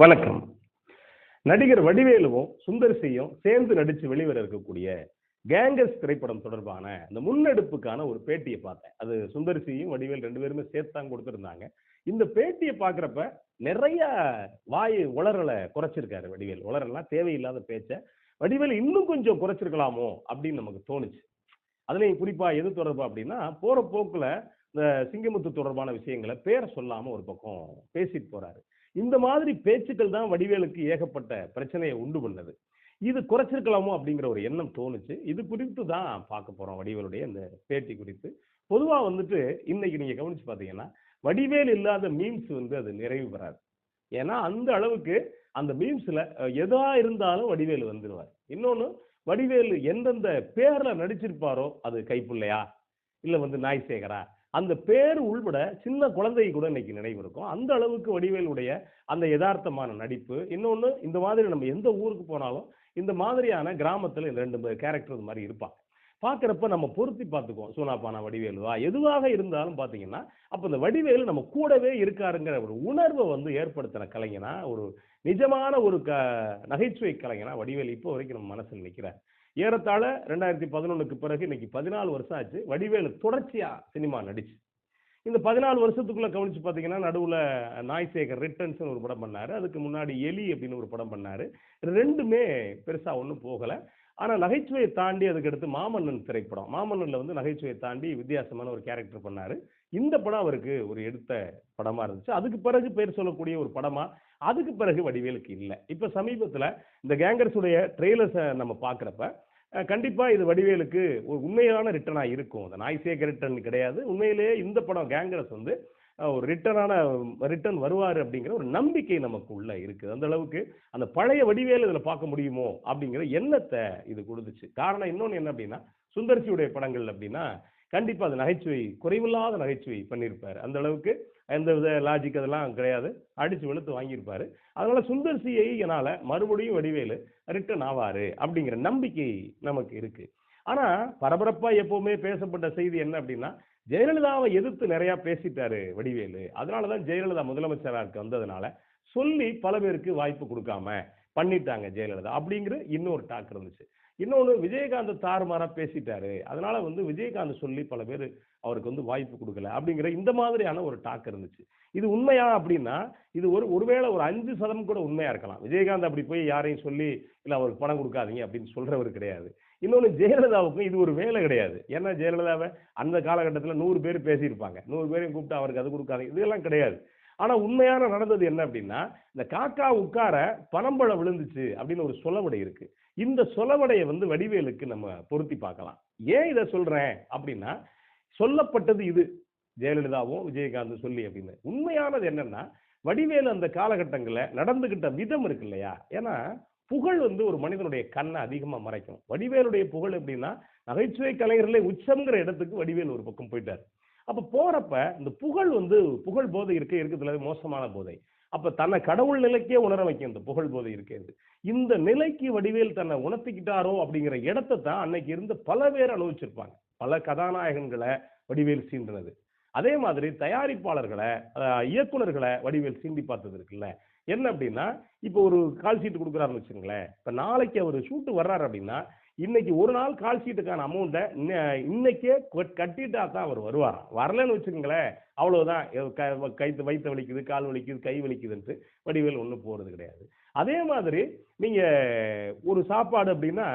வணக்கம். நடிகர் வடிவேலுவும் சுந்தர்சியும் சேர்ந்து நடிச்சு வெளிவர இருக்கக்கூடிய கேங்கஸ் திரைப்படம் தொடர்பான இந்த முன்னெடுப்புக்கான ஒரு பேட்டியை பார்த்தேன். அது சுந்தர்சியும் வடிவேல் ரெண்டு பேருமே சேர்த்து தான் கொடுத்துருந்தாங்க. இந்த பேட்டியை பார்க்குறப்ப நிறைய வாய் உளறலை குறைச்சிருக்காரு வடிவேல். உளறலாம் தேவையில்லாத பேச்சை. வடிவேல் இன்னும் கொஞ்சம் குறைச்சிருக்கலாமோ அப்படின்னு நமக்கு தோணுச்சு. அதுலேயும் குறிப்பா எது தொடர்பு அப்படின்னா போற போக்குல இந்த சிங்கமுத்து தொடர்பான விஷயங்களை பேரை சொல்லாம ஒரு பக்கம் பேசிட்டு போறாரு. இந்த மாதிரி பேச்சுக்கள் தான் வடிவேலுக்கு ஏகப்பட்ட பிரச்சனையை உண்டு பண்ணது. இது குறைச்சிருக்கலாமோ அப்படிங்கிற ஒரு எண்ணம் தோணுச்சு. இது குறித்து தான் பார்க்க போறோம் வடிவேலுடைய இந்த பேட்டி குறித்து. பொதுவாக வந்துட்டு இன்னைக்கு நீங்க கவனிச்சு பார்த்தீங்கன்னா வடிவேல் இல்லாத மீம்ஸ் வந்து அது நிறைவு பெறாது. ஏன்னா அந்த அளவுக்கு அந்த மீம்ஸ்ல எதா இருந்தாலும் வடிவேலு வந்துடுவார் இன்னொன்று வடிவேலு எந்தெந்த பேர்ல நடிச்சிருப்பாரோ அது கைப்புள்ளையா? இல்லை வந்து நாய் சேகரா? அந்த பேர் உள்பட சின்ன குழந்தை கூட இன்னைக்கு நினைவு இருக்கும் அந்த அளவுக்கு வடிவேலுடைய அந்த யதார்த்தமான நடிப்பு. இன்னொன்று இந்த மாதிரி நம்ம எந்த ஊருக்கு போனாலும் இந்த மாதிரியான கிராமத்தில் இந்த ரெண்டு கேரக்டர் இந்த மாதிரி இருப்பாங்க. பார்க்குறப்ப நம்ம பொருத்தி பார்த்துக்குவோம். சூனாப்பானா வடிவேலுவா எதுவாக இருந்தாலும் பார்த்தீங்கன்னா அப்போ இந்த வடிவேலு நம்ம கூடவே இருக்காருங்கிற ஒரு உணர்வை வந்து ஏற்படுத்தின கலைஞனா ஒரு நிஜமான ஒரு க நகைச்சுவை கலைஞனா வடிவேலு இப்போ வரைக்கும் நம்ம மனசில் நிற்கிறார் ஏறத்தாழ ரெண்டாயிரத்தி பதினொன்றுக்கு பிறகு இன்னைக்கு பதினாலு வருஷம் ஆச்சு. வடிவேலு தொடர்ச்சியாக சினிமா நடிச்சு. இந்த பதினாலு வருஷத்துக்குள்ளே கவனிச்சு பார்த்தீங்கன்னா நடுவில் நாய்சேகர் ரிட்டர்ன்ஸ்னு ஒரு படம் பண்ணாரு. அதுக்கு முன்னாடி எலி அப்படின்னு ஒரு படம் பண்ணார். ரெண்டுமே பெருசாக ஒன்றும் போகலை. ஆனால் நகைச்சுவையை தாண்டி அதுக்கடுத்து மாமன்னன் திரைப்படம். மாமன்னனில் வந்து நகைச்சுவையை தாண்டி வித்தியாசமான ஒரு கேரக்டர் பண்ணாரு. இந்த படம் அவருக்கு ஒரு எடுத்த படமாக இருந்துச்சு. அதுக்கு பிறகு பேர் சொல்லக்கூடிய ஒரு படமாக அதுக்கு பிறகு வடிவேலுக்கு இல்லை. இப்போ சமீபத்தில் இந்த கேங்கர்ஸுடைய ட்ரெய்லர்ஸை நம்ம பார்க்குறப்ப கண்டிப்பாக இது வடிவேலுக்கு ஒரு உண்மையான ரிட்டனாக இருக்கும். அந்த சேகர் ரிட்டர்ன் கிடையாது. உண்மையிலேயே இந்த படம் கேங்கரஸ் வந்து ஒரு ரிட்டர்னான ரிட்டர்ன் வருவார் அப்படிங்கிற ஒரு நம்பிக்கை நமக்கு உள்ள இருக்குது அந்த அளவுக்கு அந்த பழைய வடிவேல் இதில் பார்க்க முடியுமோ அப்படிங்கிற எண்ணத்தை இது கொடுத்துச்சு. காரணம் இன்னொன்று என்ன அப்படின்னா சுந்தர்சியுடைய படங்கள் அப்படின்னா கண்டிப்பாக அது நகைச்சுவை குறைவில்லாத நகைச்சுவை பண்ணியிருப்பார் அந்த அளவுக்கு எந்த வித லாஜிக் அதெல்லாம் கிடையாது. அடித்து வெளுத்து வாங்கியிருப்பாரு. சுந்தர் சியை என்னால் மறுபடியும் வடிவேலு ரிட்டர்ன் ஆவார் அப்படிங்கிற நம்பிக்கை நமக்கு இருக்குது ஆனால் பரபரப்பாக எப்போவுமே பேசப்பட்ட செய்தி என்ன அப்படின்னா ஜெயலலிதாவை எதிர்த்து நிறையா பேசிட்டாரு வடிவேலு. அதனாலதான் ஜெயலலிதா முதலமைச்சராக வந்ததுனால சொல்லி பல பேருக்கு வாய்ப்பு கொடுக்காம பண்ணிட்டாங்க ஜெயலலிதா அப்படிங்கிற இன்னொரு டாக் இருந்துச்சு. இன்னொன்று விஜயகாந்த் தாறுமாறாக பேசிட்டாரு. அதனால வந்து விஜயகாந்த் சொல்லி பல பேர் அவருக்கு வந்து வாய்ப்பு கொடுக்கல அப்படிங்கிற இந்த மாதிரியான ஒரு டாக் இருந்துச்சு. இது உண்மையா அப்படின்னா இது ஒரு ஒருவேளை ஒரு அஞ்சு சதம் கூட உண்மையா இருக்கலாம். விஜயகாந்த் அப்படி போய் யாரையும் சொல்லி இல்லை அவருக்கு பணம் கொடுக்காதீங்க அப்படின்னு சொல்றவர் கிடையாது. இன்னொன்று ஜெயலலிதாவுக்கும் இது ஒரு வேலை கிடையாது. ஏன்னா ஜெயலலிதாவை அந்த காலகட்டத்தில் நூறு பேர் பேசியிருப்பாங்க. நூறு பேரையும் கூப்பிட்டு அவருக்கு அது கொடுக்காதீங்க. இதெல்லாம் கிடையாது. ஆனால் உண்மையான நடந்தது என்ன அப்படின்னா இந்த காக்கா உட்கார பனம்பழம் விழுந்துச்சு அப்படின்னு ஒரு சொலவடை இருக்குது இந்த சொலவடையை வந்து வடிவேலுக்கு நம்ம பொருத்தி பார்க்கலாம். ஏன் இதை சொல்றேன்? அப்படின்னா சொல்லப்பட்டது இது. ஜெயலலிதாவும் விஜயகாந்தும் சொல்லி அப்படின்னு. உண்மையானது என்னன்னா வடிவேலு அந்த காலகட்டங்களில் நடந்துகிட்ட விதம் இருக்கு இல்லையா? ஏன்னா புகழ் வந்து ஒரு மனிதனுடைய கண்ணை அதிகமாக மறைக்கும். வடிவேலுடைய புகழ் எப்படின்னா நகைச்சுவை கலைஞர்களே உச்சம்ங்கிற இடத்துக்கு வடிவேல் ஒரு பக்கம் போயிட்டார். அப்போ போறப்ப இந்த புகழ் வந்து புகழ் போதை இருக்க இருக்கிறதுல மோசமான போதை. அப்ப தன்னை கடவுள் நிலைக்கே உணர வைக்கும் இந்த புகழ் போதை இருக்கிறது இந்த நிலைக்கு வடிவேல் தன்னை உணர்த்திக்கிட்டாரோ அப்படிங்கிற இடத்தை தான் அன்னைக்கு இருந்து பல பேர் அனுபவிச்சிருப்பாங்க. பல கதாநாயகன்களை வடிவேல் சீண்டினது. அதே மாதிரி தயாரிப்பாளர்களை இயக்குனர்களை வடிவேல் சீண்டி பார்த்தது இருக்குல்ல. என்ன அப்படின்னா இப்போ ஒரு கால் ஷீட் கொடுக்குறாருன்னு வச்சுங்களேன் இப்போ நாளைக்கு அவர் ஷூட்டு வர்றாரு அப்படின்னா இன்னைக்கு ஒரு நாள் கால் ஷீட்டுக்கான அமௌண்ட்டை இன்னைக்கே கட்டிட்டா தான் அவர் வருவாராம் வரலன்னு வச்சுக்கோங்களேன் அவ்வளவுதான். கைத்து வயிற்று வலிக்குது கால் வலிக்குது கை வலிக்குதுன்ட்டு வடிவேல் ஒன்றும் போகிறது கிடையாது. அதே மாதிரி நீங்கள் ஒரு சாப்பாடு அப்படின்னா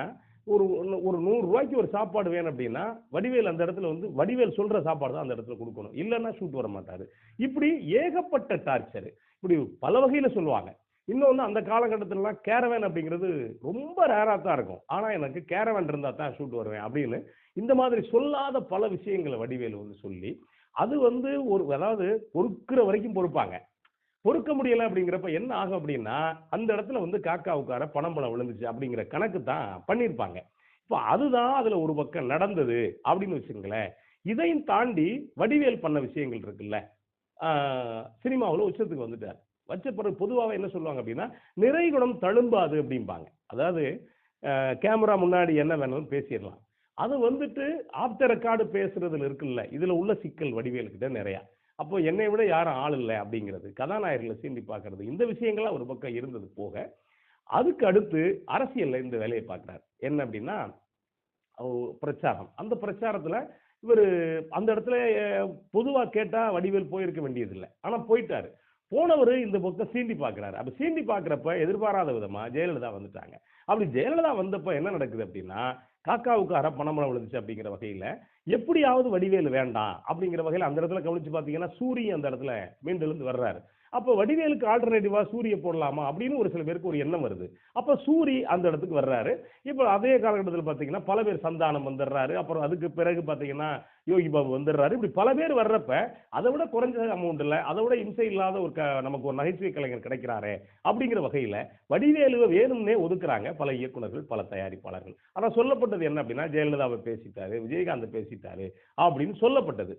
ஒரு ஒரு நூறுரூவாய்க்கு ஒரு சாப்பாடு வேணும் அப்படின்னா வடிவேல் அந்த இடத்துல வந்து வடிவேல் சொல்கிற சாப்பாடு தான் அந்த இடத்துல கொடுக்கணும். இல்லைன்னா ஷூட் வர மாட்டார். இப்படி ஏகப்பட்ட டார்ச்சர் இப்படி பல வகையில் சொல்லுவாங்க. இன்னொன்று அந்த காலகட்டத்திலலாம் கேரவேன் அப்படிங்கிறது ரொம்ப ரேராக தான் இருக்கும். ஆனால் எனக்கு கேரவேன் இருந்தால் தான் ஷூட் வருவேன் அப்படின்னு இந்த மாதிரி சொல்லாத பல விஷயங்களை வடிவேல் வந்து சொல்லி அது வந்து ஒரு அதாவது பொறுக்கிற வரைக்கும் பொறுப்பாங்க. பொறுக்க முடியலை அப்படிங்கிறப்ப என்ன ஆகும் அப்படின்னா அந்த இடத்துல வந்து காக்கா உட்கார பணம் பணம் விழுந்துச்சு அப்படிங்கிற கணக்கு தான் பண்ணியிருப்பாங்க இப்போ அதுதான் அதில் ஒரு பக்கம் நடந்தது அப்படின்னு வச்சுங்களேன் இதையும் தாண்டி வடிவேல் பண்ண விஷயங்கள் இருக்குல்ல. சினிமாவில் உச்சத்துக்கு வந்துட்டார். வச்ச பிறகு பொதுவாக என்ன சொல்லுவாங்க அப்படின்னா நிறைகுணம் தழும்பாது அப்படிம்பாங்க. அதாவது கேமரா முன்னாடி என்ன வேணாலும் பேசிடலாம். அது வந்துட்டு ஆப்டர் ரெக்கார்டு பேசுறதுல இருக்குல்ல இதுல உள்ள சிக்கல் வடிவேலுக்கிட்ட நிறையா. அப்போ என்னை விட யாரும் ஆள் இல்லை அப்படிங்கிறது கதாநாயகர்களை சீண்டி பார்க்கறது இந்த விஷயங்கள்லாம் ஒரு பக்கம் இருந்தது போக அதுக்கு அடுத்து அரசியல்ல இந்த வேலையை பார்க்குறாரு. என்ன அப்படின்னா பிரச்சாரம். அந்த பிரச்சாரத்துல இவர் அந்த இடத்துல பொதுவாக கேட்டால் வடிவேல் போயிருக்க வேண்டியதில்லை. ஆனால் போயிட்டாரு. போனவர் இந்த பக்கம் சீண்டி பார்க்குறாரு. அப்போ சீண்டி பார்க்குறப்ப எதிர்பாராத விதமாக ஜெயலலிதா வந்துட்டாங்க. அப்படி ஜெயலலிதா வந்தப்போ என்ன நடக்குது அப்படின்னா காக்காவுக்கு அற பணமரம் விழுந்துச்சு அப்படிங்கிற வகையில் எப்படியாவது வடிவேலு வேண்டாம் அப்படிங்கிற வகையில் அந்த இடத்துல கவனித்து பார்த்தீங்கன்னா சூரியன் அந்த இடத்துல மீண்டெழுந்து வர்றாரு. அப்போ வடிவேலுக்கு ஆல்டர்னேட்டிவாக சூரிய போடலாமா அப்படின்னு ஒரு சில பேருக்கு ஒரு எண்ணம் வருது. அப்போ சூரி அந்த இடத்துக்கு வர்றாரு. இப்போ அதே காலகட்டத்தில் பார்த்தீங்கன்னா பல பேர் சந்தானம் வந்துடுறாரு. அப்புறம் அதுக்கு பிறகு பார்த்தீங்கன்னா யோகி பாபு வந்துடுறாரு. இப்படி பல பேர் வர்றப்ப அதை விட குறைஞ்ச அமௌண்ட் இல்லை அதை விட இம்சை இல்லாத ஒரு க நமக்கு ஒரு நகைச்சுவை கலைஞர் கிடைக்கிறாரே அப்படிங்கிற வகையில் வடிவேலுவை வேணும்னே ஒதுக்குறாங்க பல இயக்குனர்கள் பல தயாரிப்பாளர்கள். ஆனால் சொல்லப்பட்டது என்ன அப்படின்னா ஜெயலலிதாவை பேசிட்டாரு விஜயகாந்த் பேசிட்டாரு அப்படின்னு சொல்லப்பட்டது.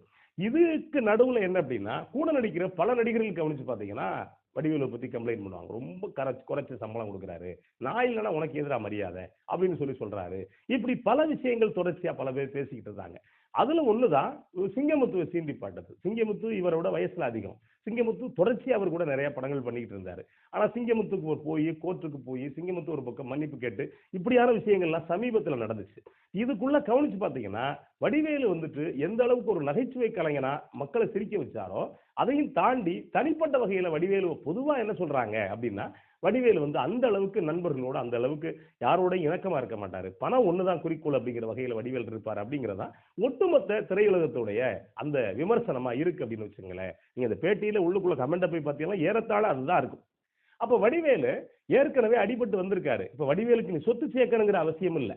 இதுக்கு நடுவில் என்ன அப்படின்னா கூட நடிக்கிற பல நடிகர்கள் கவனிச்சு பார்த்தீங்கன்னா வடிவேலை பற்றி கம்ப்ளைண்ட் பண்ணுவாங்க. ரொம்ப கரைச்சி குறைச்சி சம்பளம் கொடுக்குறாரு. நான் இல்லைன்னா உனக்கு எதிராக மரியாதை அப்படின்னு சொல்லி சொல்கிறாரு இப்படி பல விஷயங்கள் தொடர்ச்சியாக பல பேர் பேசிக்கிட்டு இருந்தாங்க அதில் ஒன்று தான் சிங்கமுத்துவை சீண்டி பாட்டது. சிங்கமுத்து இவரோட வயசில் அதிகம். சிங்கமுத்து தொடர்ச்சி அவர் கூட நிறைய படங்கள் பண்ணிக்கிட்டு இருந்தார். ஆனால் சிங்கமுத்துக்கு போய் கோர்ட்டுக்கு போய் சிங்கமுத்து ஒரு பக்கம் மன்னிப்பு கேட்டு இப்படியான விஷயங்கள்லாம் சமீபத்தில் நடந்துச்சு. இதுக்குள்ள கவனிச்சு பார்த்தீங்கன்னா வடிவேலு வந்துட்டு எந்த அளவுக்கு ஒரு நகைச்சுவை கலைஞனா மக்களை சிரிக்க வச்சாரோ அதையும் தாண்டி தனிப்பட்ட வகையில் வடிவேலு பொதுவாக என்ன சொல்கிறாங்க அப்படின்னா வடிவேலு வந்து அந்த அளவுக்கு நண்பர்களோட அந்த அளவுக்கு யாரோடையும் இணக்கமாக இருக்க மாட்டார். பணம் ஒன்று தான் குறிக்கோள் அப்படிங்கிற வகையில் வடிவேல் இருப்பார் அப்படிங்கிறதான் ஒட்டுமொத்த திரையுலகத்துடைய அந்த விமர்சனமாக இருக்குது அப்படின்னு வச்சுங்களேன் நீங்க இந்த பேட்டியில உள்ளுக்குள்ள கமெண்ட்டை போய் பார்த்தீங்கன்னா ஏறத்தாழ அதுதான் இருக்கும். அப்போ வடிவேலு ஏற்கனவே அடிபட்டு வந்திருக்காரு. இப்ப வடிவேலுக்கு நீ சொத்து சேர்க்கணுங்கிற அவசியம் இல்லை.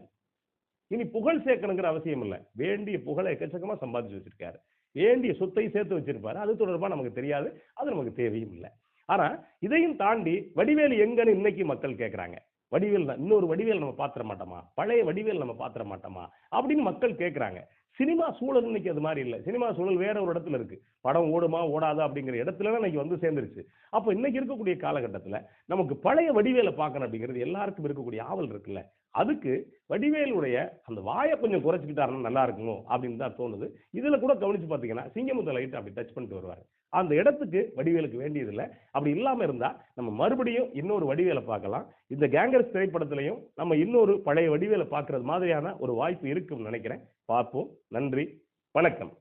இனி புகழ் சேர்க்கணுங்கிற அவசியம் இல்லை. வேண்டிய புகழை எக்கச்சக்கமா சம்பாதிச்சு வச்சிருக்காரு. வேண்டிய சொத்தை சேர்த்து வச்சிருப்பாரு. அது தொடர்பா நமக்கு தெரியாது. அது நமக்கு தேவையும் இல்லை. ஆனா இதையும் தாண்டி வடிவேலு எங்கன்னு இன்னைக்கு மக்கள் கேட்கறாங்க வடிவேல் தான். இன்னொரு வடிவேல் நம்ம பாத்திர மாட்டோமா? பழைய வடிவேல் நம்ம பாத்திர மாட்டோமா? அப்படின்னு மக்கள் கேட்கறாங்க சினிமா சூழல் இன்னைக்கு அது மாதிரி இல்லை. சினிமா சூழல் வேற ஒரு இடத்துல இருக்கு. படம் ஓடுமா ஓடாதா அப்படிங்கிற இடத்துல இன்னைக்கு வந்து சேர்ந்துருச்சு. அப்போ இன்னைக்கு இருக்கக்கூடிய காலகட்டத்தில் நமக்கு பழைய வடிவேலை பார்க்கணும் அப்படிங்கிறது எல்லாருக்கும் இருக்கக்கூடிய ஆவல் இருக்குல்ல. அதுக்கு வடிவேலுடைய அந்த வாயை கொஞ்சம் குறைச்சிக்கிட்டாருன்னா நல்லா இருக்குமோ அப்படின்னு தான் தோணுது. இதில் கூட கவனிச்சு பார்த்தீங்கன்னா சிங்கமுத்த லைட் அப்படி டச் பண்ணிட்டு வருவாரு. அந்த இடத்துக்கு வடிவேலுக்கு வேண்டியதில்லை. அப்படி இல்லாமல் இருந்தால் நம்ம மறுபடியும் இன்னொரு வடிவேலை பார்க்கலாம். இந்த கேங்கர்ஸ் திரைப்படத்திலையும் நம்ம இன்னொரு பழைய வடிவேலை பார்க்கறது மாதிரியான ஒரு வாய்ப்பு இருக்கும்னு நினைக்கிறேன். பார்ப்போம். நன்றி. வணக்கம்.